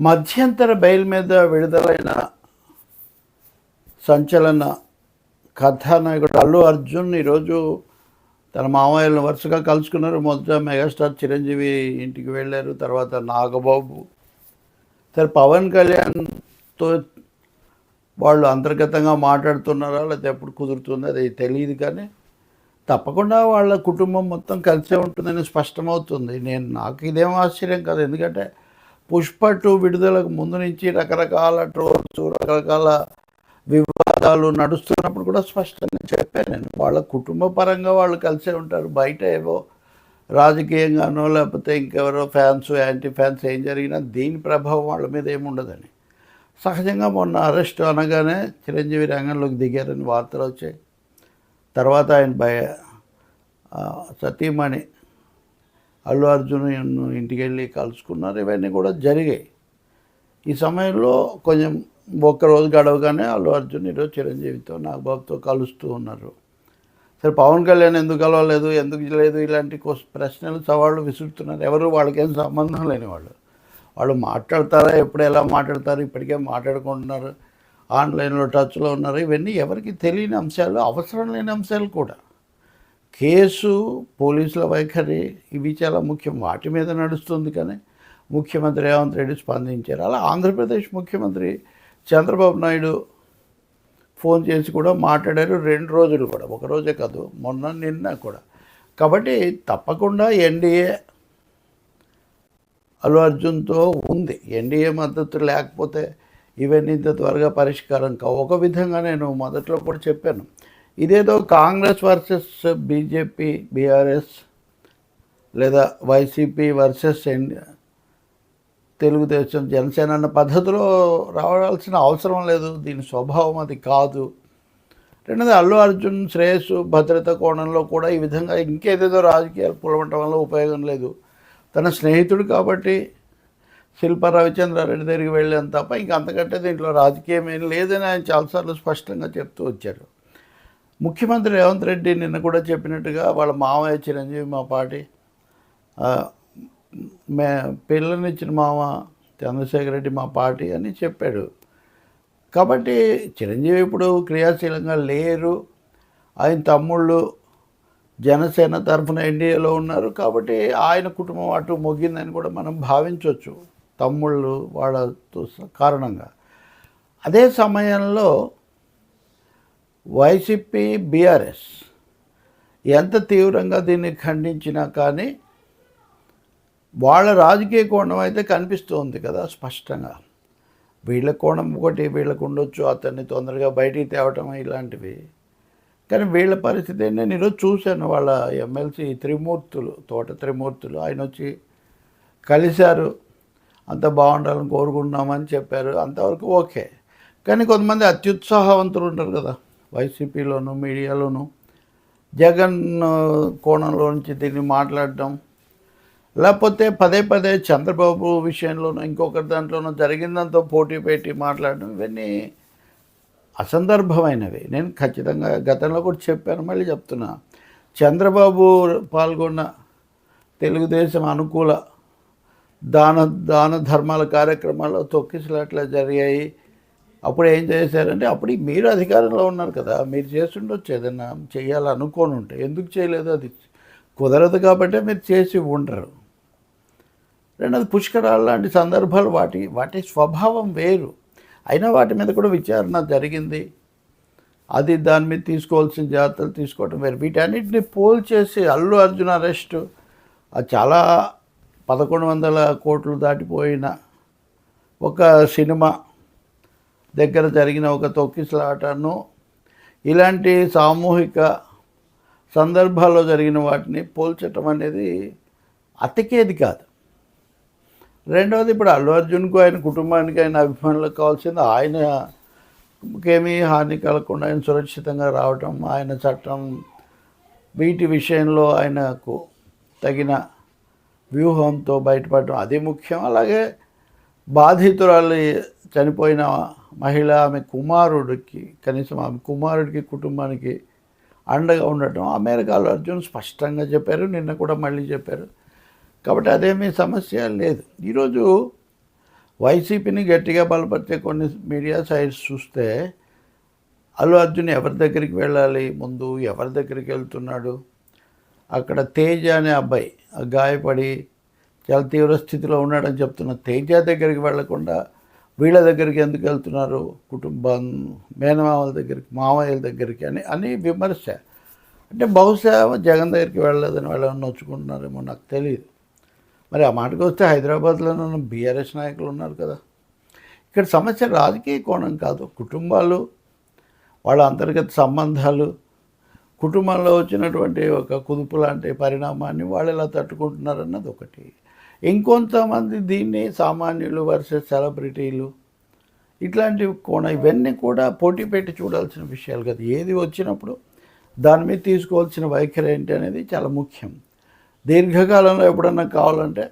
మధ్యంతర బెయిల్ మీద విడుదలైన సంచలన కథానాయకుడు అల్లు అర్జున్ ఈరోజు తన మామయ్యలను వరుసగా కలుసుకున్నారు. మొదట మెగాస్టార్ చిరంజీవి ఇంటికి వెళ్ళారు. తర్వాత నాగబాబు. సరే పవన్ కళ్యాణ్తో వాళ్ళు అంతర్గతంగా మాట్లాడుతున్నారా? లేకపోతే ఎప్పుడు కుదురుతుందో? అది తెలియదు కానీ తప్పకుండా వాళ్ళ కుటుంబం మొత్తం కలిసే ఉంటుందని స్పష్టమవుతుంది. నేను నాకు ఇదేం ఆశ్చర్యం కాదు. ఎందుకంటే పుష్ప టూ విడుదలకు ముందు నుంచి రకరకాల ట్రోల్స్ రకరకాల వివాదాలు నడుస్తున్నప్పుడు కూడా స్పష్టంగా చెప్పాను నేను. వాళ్ళ కుటుంబ పరంగా వాళ్ళు కలిసే ఉంటారు. బయట ఏవో రాజకీయంగానో లేకపోతే ఇంకెవరో ఫ్యాన్స్ యాంటీ ఫ్యాన్స్ ఏం జరిగినా దీని ప్రభావం వాళ్ళ మీద ఏముండదని సహజంగా మొన్న అరెస్ట్ అనగానే చిరంజీవి రంగంలోకి దిగారని వార్తలు వచ్చాయి. తర్వాత ఆయన భయ సతీమణి అల్లు అర్జున్ ఇంటికి వెళ్ళి కలుసుకున్నారు. ఇవన్నీ కూడా జరిగాయి. ఈ సమయంలో కొంచెం ఒక్కరోజు గడవగానే అల్లు అర్జున్ ఈరోజు చిరంజీవితో నాగబాబుతో కలుస్తూ ఉన్నారు. సరే పవన్ కళ్యాణ్ ఎందుకు కలవలేదు? ఎందుకు లేదు? ఇలాంటి ప్రశ్నలు సవాళ్ళు విసురుతున్నారు. ఎవరు? వాళ్ళకేం సంబంధం లేని వాళ్ళు. వాళ్ళు మాట్లాడతారా? ఎప్పుడు ఎలా మాట్లాడతారు? ఇప్పటికే మాట్లాడుకుంటున్నారు. ఆన్లైన్లో టచ్లో ఉన్నారు. ఇవన్నీ ఎవరికి తెలియని అంశాలు అవసరం లేని అంశాలు కూడా. కేసు పోలీసుల వైఖరి ఇవి చాలా ముఖ్యం. వాటి మీద నడుస్తుంది కానీ ముఖ్యమంత్రి రేవంత్ రెడ్డి స్పందించారు. అలా ఆంధ్రప్రదేశ్ ముఖ్యమంత్రి చంద్రబాబు నాయుడు ఫోన్ చేసి కూడా మాట్లాడారు రెండు రోజులు కూడా. ఒక రోజే కాదు మొన్న నిన్న కూడా. కాబట్టి తప్పకుండా ఎన్డీఏ అల్లు అర్జున్తో ఉంది. ఎన్డీఏ మద్దతు లేకపోతే ఇవన్నీ ఇంత త్వరగా పరిష్కారం కావు. ఒక విధంగా నేను మొదట్లో కూడా చెప్పాను. ఇదేదో కాంగ్రెస్ వర్సెస్ బీజేపీ బీఆర్ఎస్ లేదా YCP versus N Telugu Desam Janasena అన్న పద్ధతిలో రావాల్సిన అవసరం లేదు. దీని స్వభావం అది కాదు. రెండోది అల్లు అర్జున్ శ్రేయస్సు భద్రత కోణంలో కూడా ఈ విధంగా ఇంకేదేదో రాజకీయాలు పులవటం వల్ల ఉపయోగం లేదు. తన స్నేహితుడు కాబట్టి శిల్ప రవిచంద్రారెడ్డి దగ్గరికి వెళ్ళాను తప్ప ఇంక అంతకంటే దీంట్లో రాజకీయం ఏం లేదని ఆయన చాలాసార్లు స్పష్టంగా చెప్తూ వచ్చారు ముఖ్యమంత్రి రేవంత్ రెడ్డి నిన్న కూడా చెప్పినట్టుగా వాళ్ళ మామయ్య చిరంజీవి మా పార్టీ మే పిల్లనిచ్చిన మామ చంద్రశేఖర్ రెడ్డి మా పార్టీ అని చెప్పాడు. కాబట్టి చిరంజీవి ఇప్పుడు క్రియాశీలంగా లేరు. ఆయన తమ్ముళ్ళు జనసేన తరఫున ఎన్డీఏలో ఉన్నారు. కాబట్టి ఆయన కుటుంబం అటు మొగ్గిందని కూడా మనం భావించవచ్చు తమ్ముళ్ళు వాళ్ళతో కారణంగా. అదే సమయంలో వైసీపీ బీఆర్ఎస్ ఎంత తీవ్రంగా దీన్ని ఖండించినా కానీ వాళ్ళ రాజకీయ కోణం అయితే కనిపిస్తుంది కదా స్పష్టంగా. వీళ్ళ కోణం ఒకటి వీళ్ళకు ఉండొచ్చు అతన్ని తొందరగా బయటికి తేవటం ఇలాంటివి. కానీ వీళ్ళ పరిస్థితి నేను ఈరోజు చూశాను వాళ్ళ ఎమ్మెల్సీ త్రిమూర్తులు తోట త్రిమూర్తులు. ఆయన వచ్చి కలిశారు. అంత బాగుండాలని కోరుకుంటున్నామని చెప్పారు. అంతవరకు ఓకే. కానీ కొంతమంది అత్యుత్సాహవంతులు ఉంటారు కదా. వైసీపీలోను మీడియాలోను జగన్ కోణంలో నుంచి దీన్ని మాట్లాడడం లేకపోతే పదే పదే చంద్రబాబు విషయంలోనూ ఇంకొకరి దాంట్లోనూ జరిగిందంతో పోటీ పెట్టి మాట్లాడడం ఇవన్నీ అసందర్భమైనవి. నేను ఖచ్చితంగా గతంలో కూడా చెప్పాను మళ్ళీ చెప్తున్నా. చంద్రబాబు పాల్గొన్న తెలుగుదేశం అనుకూల దాన దాన ధర్మాల కార్యక్రమాల్లో తొక్కిసలాట్లా జరిగాయి. అప్పుడు ఏం చేశారంటే అప్పుడు మీరు అధికారంలో ఉన్నారు కదా మీరు చేస్తుండొచ్చు ఏదైనా చేయాలనుకోని ఉంటే ఎందుకు చేయలేదు అది? కుదరదు కాబట్టి మీరు చేసి ఉండరు. రెండోది పుష్కరాలు లాంటి సందర్భాలు వాటి వాటి స్వభావం వేరు. అయినా వాటి మీద కూడా విచారణ జరిగింది. అది దాని మీద తీసుకోవాల్సిన జాగ్రత్తలు తీసుకోవటం వేరు. వీటన్నిటిని పోల్ చేసి అల్లు అర్జున్ అరెస్టు అది చాలా పదకొండు వందల కోట్లు దాటిపోయిన ఒక సినిమా దగ్గర జరిగిన ఒక తొక్కిసలాటను ఇలాంటి సామూహిక సందర్భాల్లో జరిగిన వాటిని పోల్చటం అనేది అతికేది కాదు. రెండవది ఇప్పుడు అల్లు అర్జున్కు ఆయన కుటుంబానికి ఆయన అభిమానులకు కావాల్సింది ఆయనకేమీ హాని కలగకుండా ఆయన సురక్షితంగా రావటం ఆయన చట్టం వీటి విషయంలో ఆయనకు తగిన వ్యూహంతో బయటపడటం అది ముఖ్యం. అలాగే బాధితురాలు చనిపోయిన మహిళ ఆమె కుమారుడికి కనీసం ఆమె కుమారుడికి కుటుంబానికి అండగా ఉండటం అమెరికాలో అర్జున్ స్పష్టంగా చెప్పారు నిన్న కూడా మళ్ళీ చెప్పారు. కాబట్టి అదేమీ సమస్య లేదు. ఈరోజు వైసీపీని గట్టిగా బలపరిచే కొన్ని మీడియా సైట్స్ చూస్తే అల్లు అర్జున్ ఎవరి దగ్గరికి వెళ్ళాలి ముందు ఎవరి దగ్గరికి వెళ్తున్నాడు? అక్కడ తేజ అనే అబ్బాయి ఆ గాయపడి చాలా తీవ్ర స్థితిలో ఉన్నాడని చెప్తున్న తేజ దగ్గరికి వెళ్ళకుండా వీళ్ళ దగ్గరికి ఎందుకు వెళ్తున్నారు? కుటుంబం మేనమామల దగ్గరికి మామయ్యల దగ్గరికి అని అని విమర్శ. అంటే బహుశా జగన్ దగ్గరికి వెళ్ళలేదని వాళ్ళు ఏమన్నా నొచ్చుకుంటున్నారేమో నాకు తెలియదు మరి ఆ మాటకు వస్తే హైదరాబాద్లో ఉన్న బీఆర్ఎస్ నాయకులు ఉన్నారు కదా. ఇక్కడ సమస్య రాజకీయ కోణం కాదు. కుటుంబాలు వాళ్ళ అంతర్గత సంబంధాలు కుటుంబంలో వచ్చినటువంటి ఒక కుదుపు లాంటి పరిణామాన్ని వాళ్ళు ఎలా తట్టుకుంటున్నారన్నది ఒకటి. ఇంకొంతమంది దీన్ని సామాన్యులు వర్సెస్ సెలబ్రిటీలు ఇట్లాంటి కోణ ఇవన్నీ కూడా పోటీ పెట్టి చూడాల్సిన విషయాలు కదా. ఏది వచ్చినప్పుడు దాని మీద తీసుకోవాల్సిన వైఖరి ఏంటి అనేది చాలా ముఖ్యం. దీర్ఘకాలంలో ఎప్పుడన్నా కావాలంటే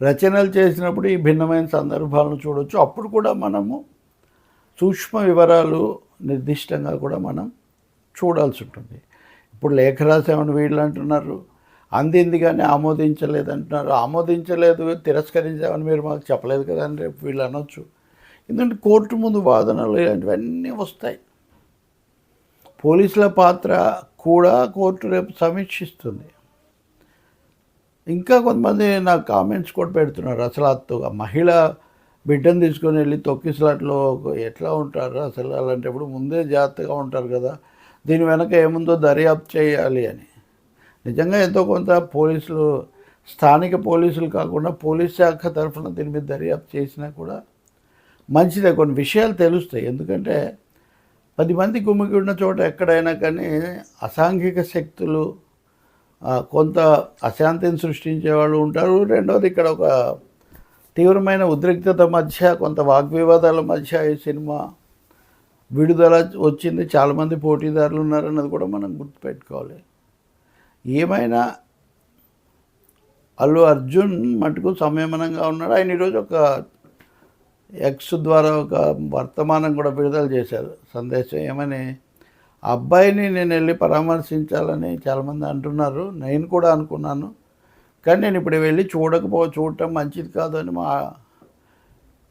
రచనలు చేసినప్పుడు ఈ భిన్నమైన సందర్భాలను చూడవచ్చు అప్పుడు కూడా మనము సూక్ష్మ వివరాలు నిర్దిష్టంగా కూడా మనం చూడాల్సి ఉంటుంది. ఇప్పుడు లేఖ రాసామని వీళ్ళు అంటున్నారు. అందింది కానీ ఆమోదించలేదు అంటున్నారు ఆమోదించలేదు తిరస్కరించామని మీరు మాకు చెప్పలేదు కదా అని రేపు వీళ్ళు అనొచ్చు. ఎందుకంటే కోర్టు ముందు వాదనలు ఇలాంటివన్నీ వస్తాయి. పోలీసుల పాత్ర కూడా కోర్టు రేపు సమీక్షిస్తుంది. ఇంకా కొంతమంది నాకు కామెంట్స్ కూడా పెడుతున్నారు. అసలు ఆ మహిళ బిడ్డను తీసుకొని వెళ్ళి తొక్కిసలాట్లో ఎట్లా ఉంటారు? అసలు అలాంటప్పుడు ముందే జాగ్రత్తగా ఉంటారు కదా. దీని వెనక ఏముందో దర్యాప్తు చేయాలి అని. నిజంగా ఎంతో కొంత పోలీసులు స్థానిక పోలీసులు కాకుండా పోలీస్ శాఖ తరఫున దీని మీద దర్యాప్తు చేసినా కూడా మంచిదే. కొన్ని విషయాలు తెలుస్తాయి. ఎందుకంటే పది మంది గుమ్మికి ఉన్న చోట ఎక్కడైనా కానీ అసాంఘిక శక్తులు కొంత అశాంతిని సృష్టించే వాళ్ళు ఉంటారు. రెండవది ఇక్కడ ఒక తీవ్రమైన ఉద్రిక్తత మధ్య కొంత వాగ్వివాదాల మధ్య ఈ సినిమా విడుదల వచ్చింది. చాలామంది పోటీదారులు ఉన్నారన్నది కూడా మనం గుర్తుపెట్టుకోవాలి. ఏమైనా అల్లు అర్జున్ మటుకు సంయమనంగా ఉన్నాడు. ఆయన ఈరోజు ఒక ఎక్స్ ద్వారా ఒక వర్తమానం కూడా విడుదల చేశారు. సందేశం ఏమని అబ్బాయిని నేను వెళ్ళి పరామర్శించాలని చాలామంది అంటున్నారు. నేను కూడా అనుకున్నాను. కానీ నేను ఇప్పుడు వెళ్ళి చూడకపో చూడటం మంచిది కాదు అని మా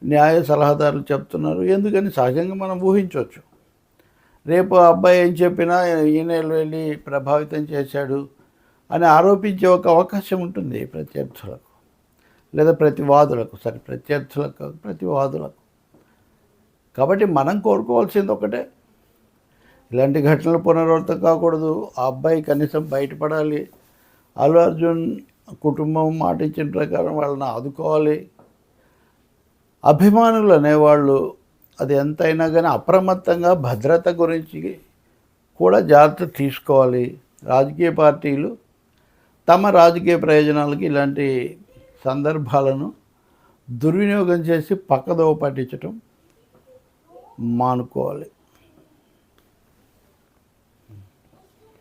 న్యాయ సలహాదారులు చెప్తున్నారు. ఎందుకని? సహజంగా మనం ఊహించవచ్చు. రేపు అబ్బాయి ఏం చెప్పినా ఈయన వెళ్ళి ప్రభావితం చేశాడు. అని ఆరోపించే ఒక అవకాశం ఉంటుంది ప్రత్యర్థులకు. లేదా ప్రతివాదులకు సరే ప్రత్యర్థులకు ప్రతివాదులకు కాబట్టి మనం కోరుకోవాల్సింది ఒకటే. ఇలాంటి ఘటనలు పునరావృతం కాకూడదు. ఆ అబ్బాయి కనీసం బయటపడాలి. అల్లు అర్జున్ కుటుంబం మాట ఇచ్చిన ప్రకారం వాళ్ళని ఆదుకోవాలి. అభిమానులు అనేవాళ్ళు అది ఎంతైనా కానీ అప్రమత్తంగా భద్రత గురించి కూడా జాగ్రత్త తీసుకోవాలి. రాజకీయ పార్టీలు తమ రాజకీయ ప్రయోజనాలకి ఇలాంటి సందర్భాలను దుర్వినియోగం చేసి పక్కదోవ పట్టించటం మానుకోవాలి.